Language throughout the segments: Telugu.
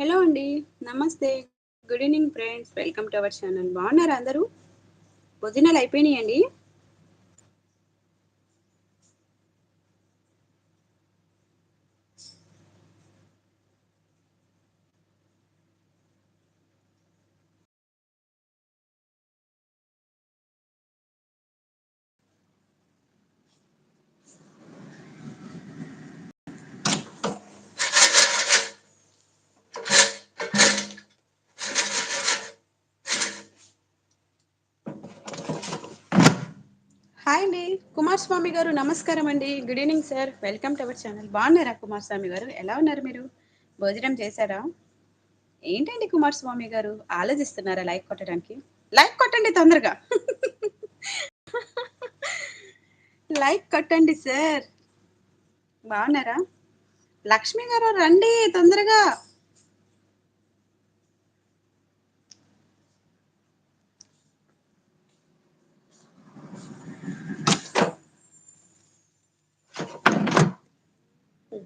హలో అండి. నమస్తే. Good evening friends welcome to our channel బాగున్నారా అందరూ? భోజనాలు అయిపోయినాయండి? హాయ్ అండి. కుమార్ స్వామి గారు నమస్కారం అండి. Good evening sir welcome to our channel బాగున్నారా కుమార్ స్వామి గారు? ఎలా ఉన్నారు మీరు? భోజనం చేశారా? ఏంటండి కుమార్ స్వామి గారు? ఆలోచిస్తున్నారా లైక్ కొట్టడానికి? లైక్ కొట్టండి తొందరగా. లైక్ కొట్టండి సార్ బాగున్నారా? లక్ష్మి గారు రండి తొందరగా.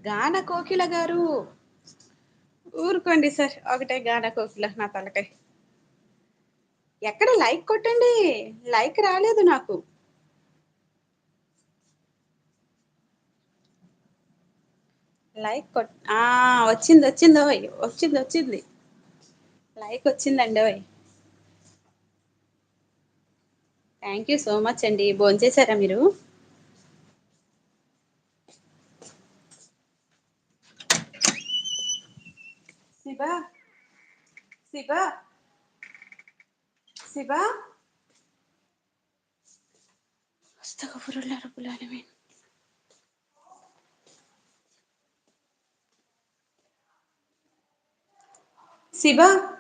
గాన కోకిల గారు. ఊరుకోండి సార్ ఒకటే గాన కోకిల నా తలకాయ. ఎక్కడ లైక్ కొట్టండి? లైక్ రాలేదు నాకు. లైక్ కొట్ ఆ వచ్చింది వచ్చింది ఓయ్ వచ్చింది వచ్చింది. లైక్ వచ్చిందండి ఓయ్. థ్యాంక్ యూ సో మచ్ అండి. భోంచేశారా మీరు? si va, si va, si va. Estağfurullah Rabbul Alemin. سيبا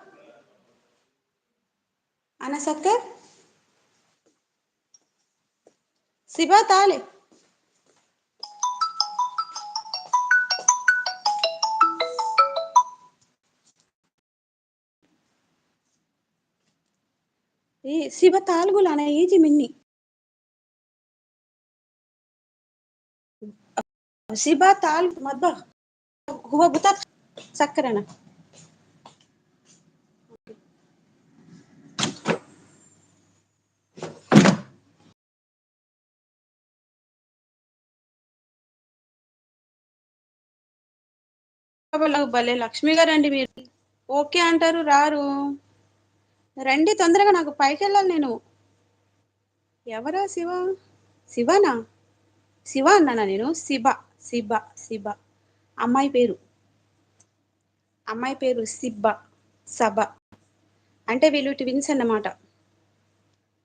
أنا سكت سيبا تعالي Shiva అనే అనేది మిన్ని శివ తాల్ మద్భుత సక్కరణ. భలే లక్ష్మి గారు అండి మీరు. ఓకే అంటారు రారు. రండి తొందరగా నాకు పైకి వెళ్ళాలి నేను. ఎవరా శివ? శివనా? శివ అన్నానా నేను? శిబ శిబ శిబ. అమ్మాయి పేరు. అమ్మాయి పేరు సిబ్బ సబ. అంటే వీళ్ళు ట్విన్స్ అన్నమాట.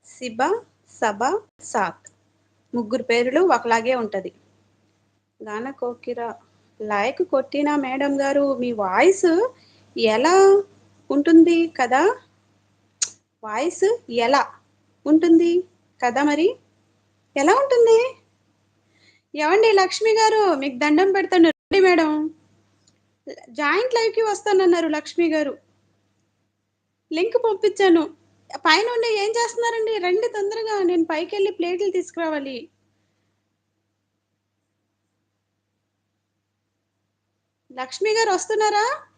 శిబ సబ సాత్. ముగ్గురు పేర్లు ఒకలాగే ఉంటుంది. గాన కోకిరా లైక్ కొట్టిన మేడం గారు మీ వాయిస్ ఎలా ఉంటుంది కదా? వాయిస్ ఎలా ఉంటుంది? కదా మరి? ఎలా ఉంటుంది? ఏమండి లక్ష్మి గారు మీకు దండం పెడతాను రండి మేడం. జాయింట్ లైవ్కి వస్తానన్నారు లక్ష్మి గారు. లింక్ పంపించాను. పైన ఉండి ఏం చేస్తున్నారండి? రండి తొందరగా. నేను పైకి వెళ్ళి ప్లేట్లు తీసుకురావాలి. లక్ష్మి గారు వస్తున్నారా?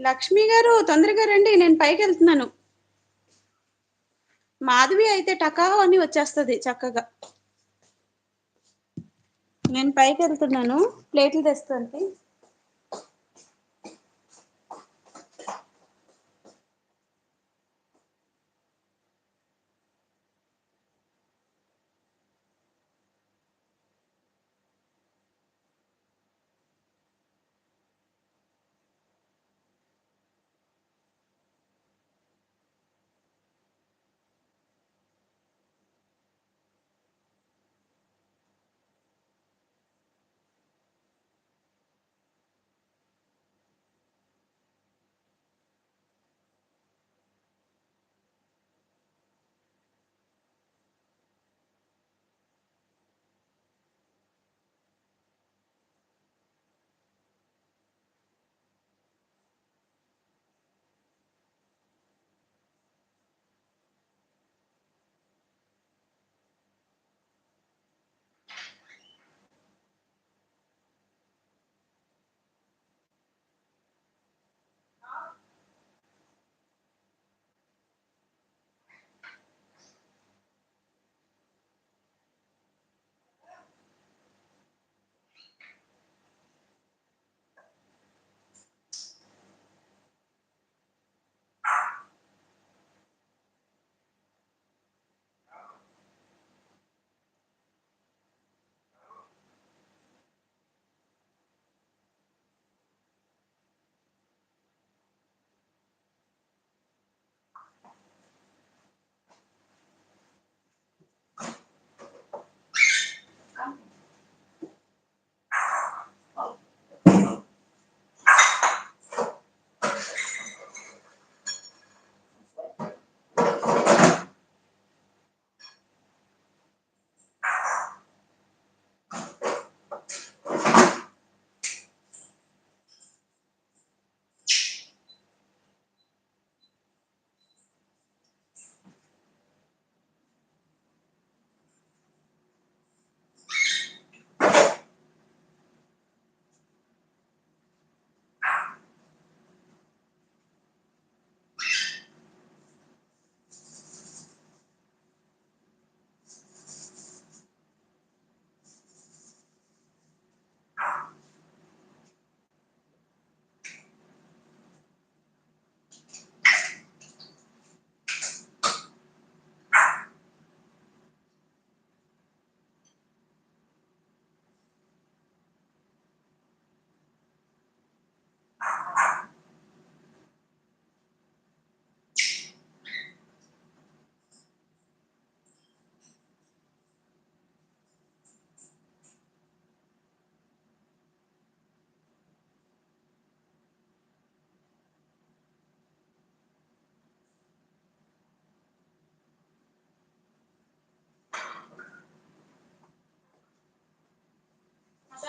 లక్ష్మి గారు తొందరగా రండి నేను పైకి వెళ్తున్నాను. మాధవి అయితే టకా అని వచ్చేస్తుంది చక్కగా. నేను పైకి వెళ్తున్నాను. ప్లేట్లు తెస్తాను.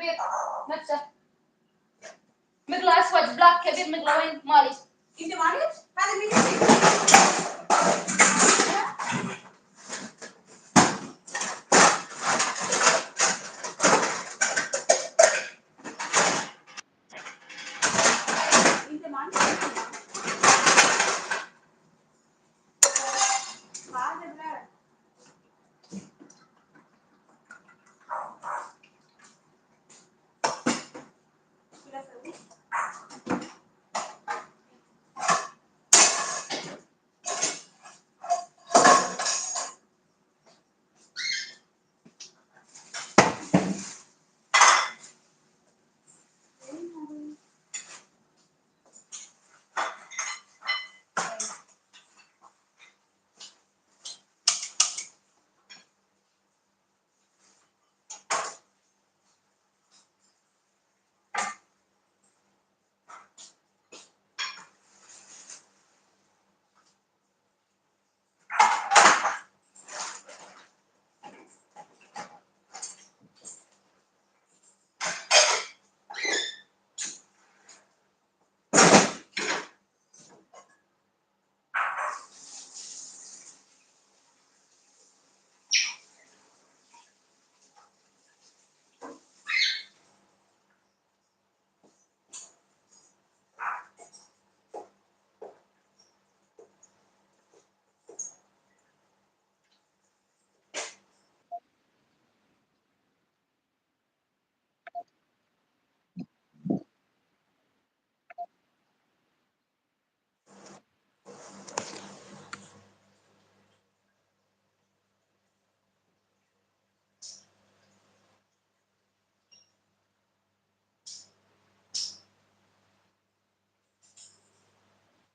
كبير نفسه مقلا اسود بلاك كبير مقلا وين مالي انت مالك هذا مين انت مالك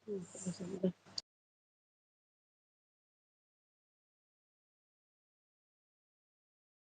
嗯，什么的。